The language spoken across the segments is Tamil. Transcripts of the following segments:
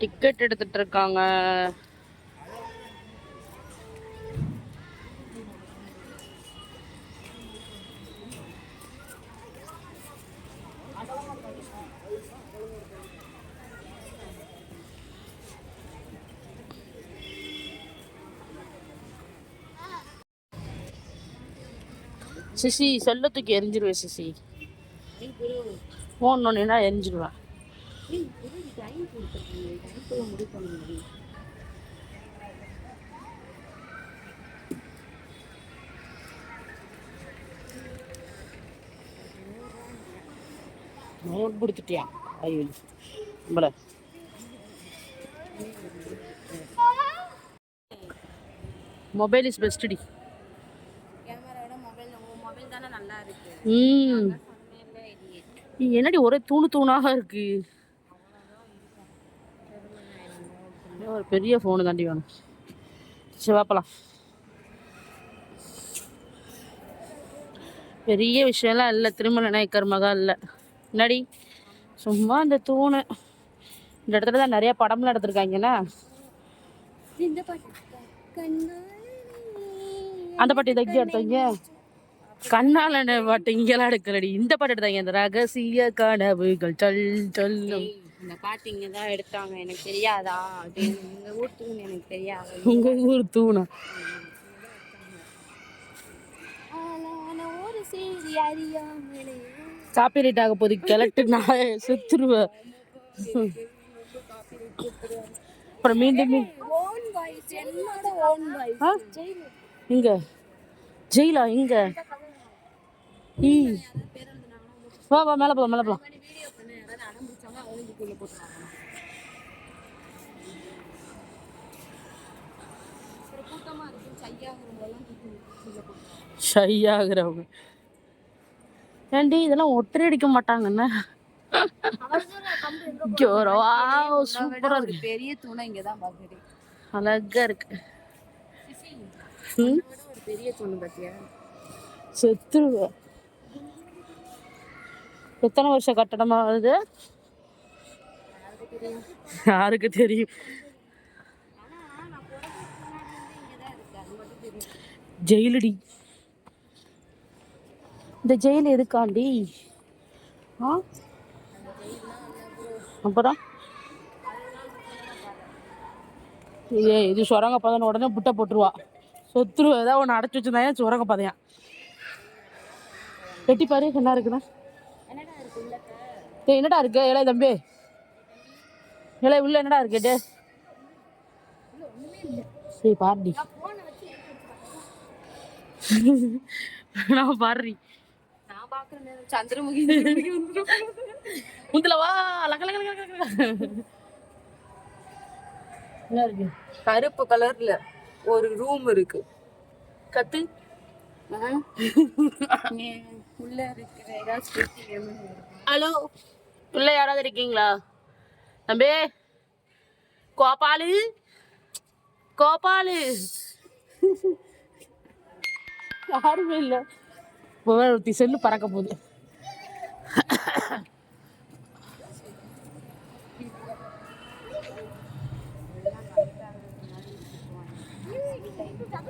டிக்கெட் எடுத்துட்டு இருக்காங்க சிசி செல்ல தூக்கி எரிஞ்சிருவேன் சிசி. ஃபோன் ஒன்றுனா எரிஞ்சிருவேன். நோட் கொடுத்துட்டியா ஐயோ. நம்மள. மொபைல் இஸ் பெஸ்ட் டி. கேமராவோட மொபைல் உங்க மொபைல் தானே நல்லா இருக்கு. ம். சொன்னேன்ல idiot. நீ என்னடி ஒரே தூணு தூணாக இருக்கு. ஒரு பெரிய ஃபோனு தாண்டி வேணும். சரி வாப்பலாம் பெரிய விஷயம்லாம் இல்லை திருமண நாயக்கர் மகா இல்லை. என்னடி? சும்மா இந்த தூணு. இந்த இடத்துல தான் நிறைய படம்லாம் எடுத்திருக்காங்கண்ணா இந்த பாட்டு கண்ணாலே அந்த பாட்டு இதை எடுத்தாங்க? கண்ணால பாட்டு இங்கெல்லாம் எடுக்கலடி. இந்த பாட்டு எடுத்தாங்க. இந்த ரகசிய கனவுகள் சொல் சொல்லும். இந்த பாட்டு இங்க தான் எடுத்தாங்க. எனக்கு தெரியாதா? அது எங்க ஊர் தூண் எனக்கு தெரியாது. உங்க ஊர் தூணா? ஒரு செய்தி அறியாமலே. காப்பிரைட் ஆக போது கிளட்டு நான் செத்துருவேன் அப்புறம் மீண்டும்? இங்க. ஜெயிலா இங்க. ஈ வா வா மேல போலாம் மேல போலாம் வீடியோ பண்ண யாராவது அடம் பிடிச்சாங்க அவனுக்கு கீழே போட்டுருவாங்க ஒரு கூட்டமா இருக்கு சையாகிறவங்களாம் தூக்கி கீழே போட்டுருவாங்க. ஷை ஆகுறவங்க ஏண்டி இதெல்லாம் ஒட்டரை அடிக்க மாட்டாங்கண்ணே. சூப்பரா இருக்கு. பெரிய தூணை இங்க தான் பாக்குறேன் அழகா இருக்கு. பெரிய தூண் பாத்தியா? செத்துருவேன். எத்தனை வருஷம் கட்டடமா வருது? யாருக்கு தெரியும்? ஜெயிலடி. இந்த ஜெயில் எதுக்காண்டி? ஆ? அப்புறம் ஏ இது சுரங்க பதன உடனே புட்டை போட்டுருவா. சொத்துருவ ஏதாவது ஒன்று அடைச்சி வச்சிருந்தா சுரங்க பதையா வெட்டி பாரு என்ன இருக்குண்ணா என்னடா இருக்கு? ஏழை தம்பி. இளைய உள்ள என்னடா இருக்கு? சரி பாருடி. நான் பாடுறி சந்திரமுகி முந்தில வா லக லக. என்ன இருக்கு? கருப்பு கலர்ல ஒரு ரூம் இருக்கு. கத்து உள்ள இருக்கிற ஹலோ. உள்ள யாராவது இருக்கீங்களா? தம்பி கோபாலு கோபாலு யாருமே இல்லை ஒருத்தி செல்லு பறக்க போகுது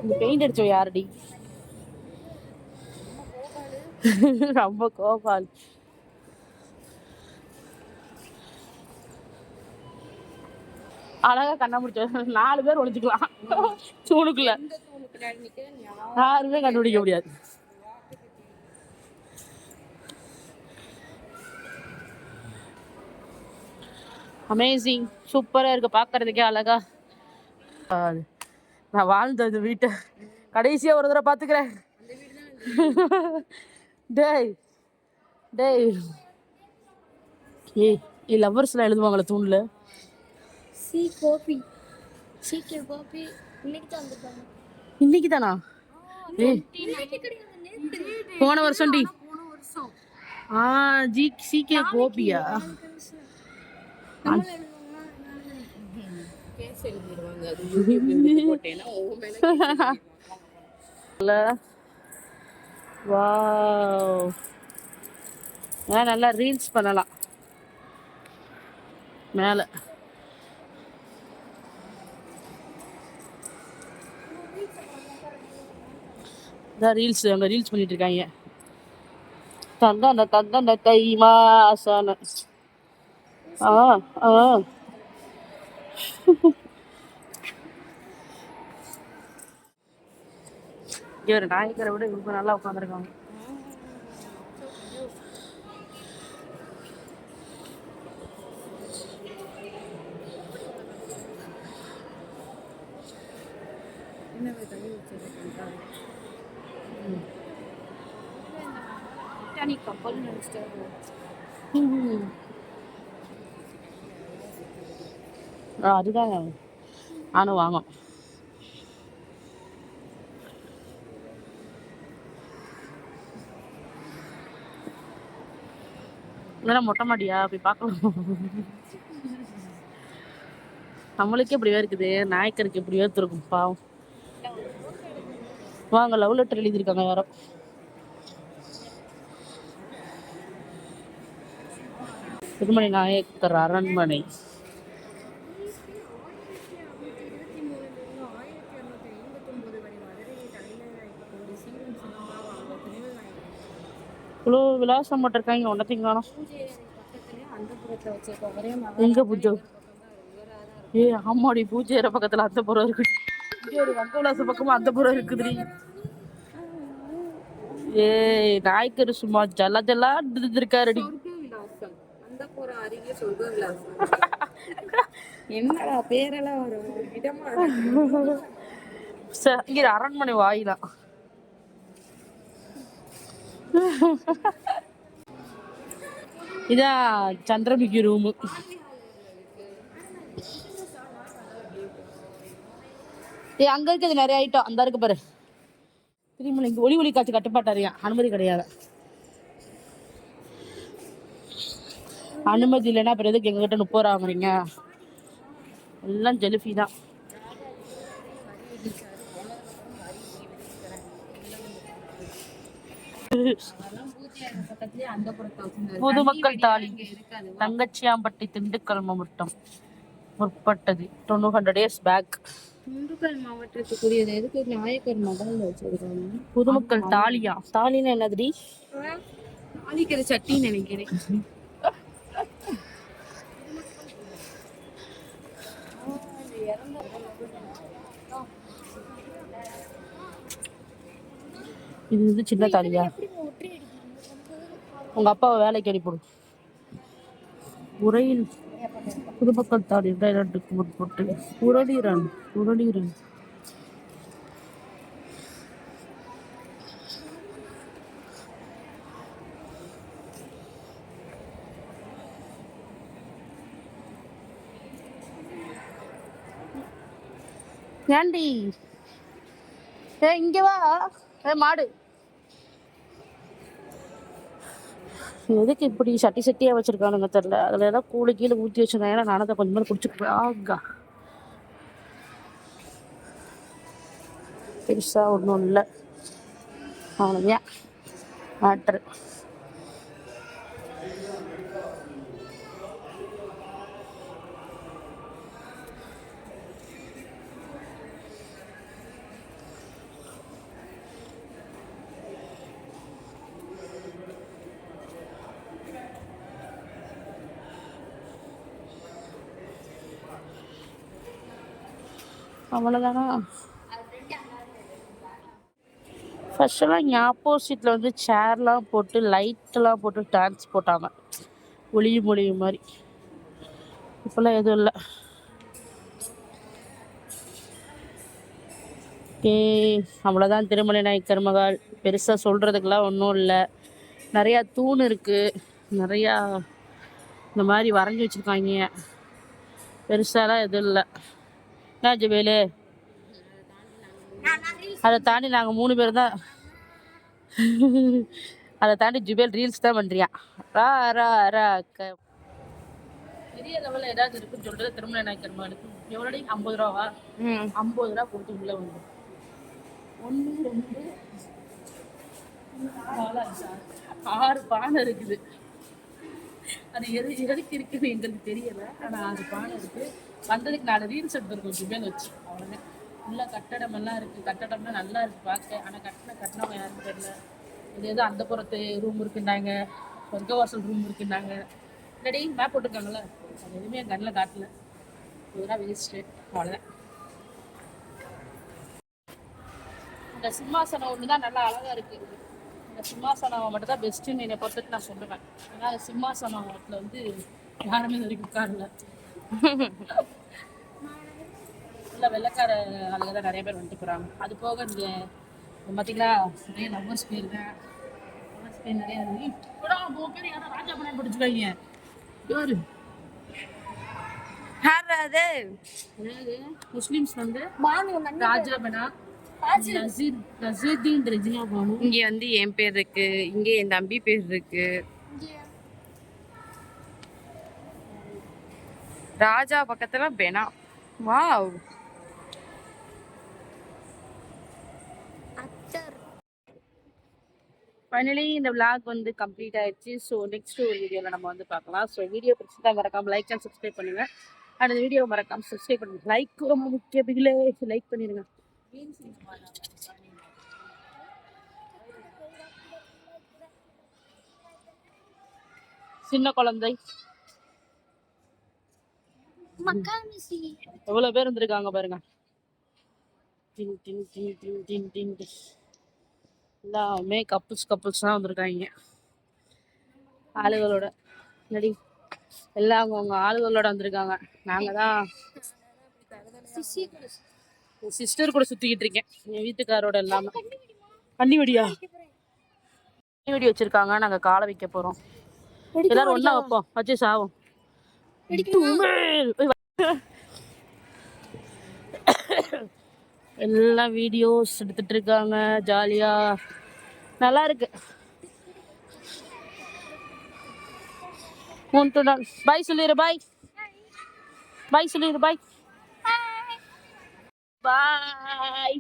இந்த பெயிண்ட் அடிச்சோ யாரடி ரொம்ப கோபால் அழகா கண்ணா முடிச்ச நாலு பேர் ஒளிஞ்சுக்கலாம். தூணுக்குள்ள. யாருமே கண்டுபிடிக்க முடியாது. அமேசிங் சூப்பரா இருக்கு. பார்க்கறதுக்கே அழகா. நான் வாழ்ந்த இந்த வீட்டை கடைசியா ஒரு தடவை பார்த்துக்கிறேன் டேய். டேய். ஏய் லவ்வர்ஸ்லாம் எழுதுவாங்களே தூணில்? சி கோபி. சீக்கிரம் கோபி. இன்னைக்கு தான் வந்திருக்காங்க இன்னைக்கு தானா போன வருஷம் டி. ஆ ஜி சீக்கிய கோபியா? நல்லா ரீல்ஸ் பண்ணலாம். மேலே. இதான் ரீல்ஸ் அங்கே ரீல்ஸ் பண்ணிட்டு இருக்காங்க தந்தன தந்தன தை மாசான. ஆ ஆ. இங்க ஒரு நாயக்கரை விட இவங்க நல்லா உட்காந்துருக்காங்க டைட்டானிக் கப்பல் நினைச்சிட்டாரு ஆ, அதுதான் நானும் வாங்கும் இதெல்லாம் மொட்டை மாடியா? போய் பார்க்கலாம். நம்மளுக்கே இப்படி இருக்குது. நாயக்கருக்கு இப்படி இருக்கும் பாவம். வாங்க லவ் லெட்டர் எழுதியிருக்காங்க யாரோ. திருமணி நாயக்கர் அரண்மனை. இவ்வளோ விலாசம் போட்டிருக்காங்க ஒன்றத்தையும் காணும். எங்க பூஜை? ஏ ஆமாடி பூஜை பக்கத்துல அந்த புறம் இருக்கு. ஒரு வங்க விலாச பக்கமா அந்த புறம் இருக்குதுடி. ஏய் நாய்க்கர் சும்மா ஜல்ல ஜல்லா இருக்காருடி என்னடா பேரெல்லாம் ஒரு இங்க அரண்மனை வாயிலாம் இதான் சந்திரமுகி ரூமு ஏ அங்க இருக்குது நிறைய ஐட்டம் அந்த இருக்கு பாரு. திருமலை இங்க ஒளி ஒளி காட்சி கட்டுப்பாட்டறியா அனுமதி கிடையாது. அனுமதி இல்லைன்னா அப்புறம் எதுக்கு எங்ககிட்ட முப்பது ரூபா வாங்குறீங்க? எல்லாம் ஜெலிஃபி தான். பொதுமக்கள் தாலி. தங்கச்சியாம்பட்டி திண்டுக்கல் மாவட்டம் முற்பட்டது. Two hundred years back Dindigul மாவட்டத்துக்குரியது எதுக்கு? நாயக்கர் மகால் வச்சிருக்காங்க. பொதுமக்கள் தாலியா? தாலினா என்னதுடி? தாளிக்கிற சட்டி நினைக்கிறேன். இது வந்து சின்ன தாலியா? உங்க அப்பாவை வேலைக்கு அனுப்பிடும் உரையில் குடும்பக்கள் தாலி இரண்டாயிரத்துக்கு முற்பட்டு உரளீரன் உரளீரன் ஏண்டி? ஏ இங்கே வா. ஏ மாடு. எதுக்கு இப்படி சட்டி சட்டியாக வச்சுருக்கானுங்க தெரியல. அதில் ஏதாவது கூலி கீழே ஊற்றி வச்சிருந்தாங்க நானும் அதை கொஞ்சம் நேரம் குடிச்சு ஆகா. பெருசாக ஒன்றும் இல்லை. அவ்வளோதான் மேட்ரு அவ்வளோதானா ஃபர்ஸ்டெல்லாம் இங்கே ஆப்போசிட்டில் வந்து சேர்லாம் போட்டு லைட்டெல்லாம் போட்டு டான்ஸ் போட்டாங்க. ஒளியும் ஒளியும் மாதிரி. இப்போல்லாம் எதுவும் இல்லை. ஏ அவ்வளோதான் திருமலை நாயக்கர் மகால் பெருசாக சொல்கிறதுக்கெல்லாம் ஒன்றும் இல்லை. நிறையா தூண் இருக்குது நிறையா இந்த மாதிரி வரைஞ்சி வச்சுருக்காங்க. பெருசாலாம் எதுவும் இல்லை. என்ன ஜுவேலு அதை தாண்டி நாங்கள் மூணு பேர் தான். அதை தாண்டி ஜுபேல் ரீல்ஸ் தான் பண்ணுறியா ரா ரா ரா க. பெரிய லெவலில் ஏதாவது இருக்குன்னு சொல்கிறது திரும்ப என்ன திரும்ப எனக்கு எவ்வளோடி? ஐம்பது ரூபாவா? ஐம்பது ரூபா கொடுத்து உள்ள வந்து. ஒன்று ரெண்டு. ஆறு பானை இருக்குது. அது எது எதுக்கு இருக்குன்னு எங்களுக்கு தெரியல. ஆனால் அது பாடம் இருக்கு வந்ததுக்கு நாலு ரீல்ஸ் எடுத்துருக்கோம் ஜுபேல் வச்சு. அவ்வளோதான் உள்ள கட்டடம் எல்லாம் இருக்கு. கட்டடம்லாம் நல்லா இருக்கு பார்க்க. ஆனால் கட்டின கட்டினவங்க யாருன்னு தெரியல. இது ஏதோ அந்த புறத்து ரூம் இருக்குன்னாங்க. சொர்க்கவாசல் ரூம் இருக்குன்னாங்க. இல்லாடி மேப் போட்டிருக்காங்கல்ல. அது எதுவுமே என் கண்ணில் காட்டல. இதெல்லாம் வேஸ்ட்டு அவ்வளோதான் இந்த சிம்மாசனம் ஒன்று தான் நல்லா அழகாக இருக்குது இந்த சிம்மாசனம் மட்டும் தான் பெஸ்ட்டுன்னு என்னை பொறுத்துட்டு நான் சொல்லுவேன். ஏன்னா சிம்மாசனத்துல வந்து யாருமே இது வரைக்கும் உட்காரல. இல்லை வெள்ளைக்கார ஆளுங்க தான் நிறைய பேர் வந்துட்டு போகிறாங்க அது போக இந்த பார்த்தீங்களா நிறைய லவ்வர்ஸ் பேர் தான் லவ்வர்ஸ் பேர் நிறைய இருக்கு இப்போடா மூணு பேர் யாரும் ராஜா பண்ண பிடிச்சிக்காங்க யாரு? யார் அது? அதாவது முஸ்லிம்ஸ் வந்து ராஜா பனா இங்க வந்து என் பேர் இருக்கு. இங்க என் தம்பி பேர் இருக்கு. ராஜா பக்கத்துல பெனா. வாவ். ஃபைனலி இந்த vlog வந்து கம்ப்ளீட் ஆயிடுச்சு. ஸோ நெக்ஸ்ட் ஒரு வீடியோவில் நம்ம வந்து பார்க்கலாம். ஸோ வீடியோ பிடிச்சிருந்தா மறக்காம லைக் அண்ட் சப்ஸ்கிரைப் பண்ணுங்க. அந்த வீடியோ மறக்காம சப்ஸ்கிரைப் பண்ணுங்க. லைக் ரொம்ப முக்கிய பிகிலே லைக் பண்ணிடுங்க சின்ன குழந்தை. எவ்வளவு பேர் வந்திருக்காங்க பாருங்க. டிங் டிங் டிங் டிங் டிங் டிங். எல்லாமே கப்புள்ஸ் கப்புள்ஸ் தான் வந்திருக்காங்க. ஆளுகளோட. நடி எல்லாம் அவங்கவுங்க ஆளுகளோட வந்திருக்காங்க. நாங்க தான் சிஸ்டர் கூட சுத்திக்கிட்டு இருக்கேன். என் வீட்டுக்காரோட இல்லாம. கண்ணி வெடியா கண்ணி வெடி வச்சிருக்காங்க. நாங்க காலை வைக்க போறோம். எல்லாரும் ஒண்ணா வைப்போம். வச்சு சாவோம். எல்லாம் வீடியோஸ் எடுத்துட்டு இருக்காங்க. ஜாலியா. நல்லா இருக்கு. மூணு நாள் பாய் சொல்லிடு பாய் பாய் சொல்லிடு பாய் பாய்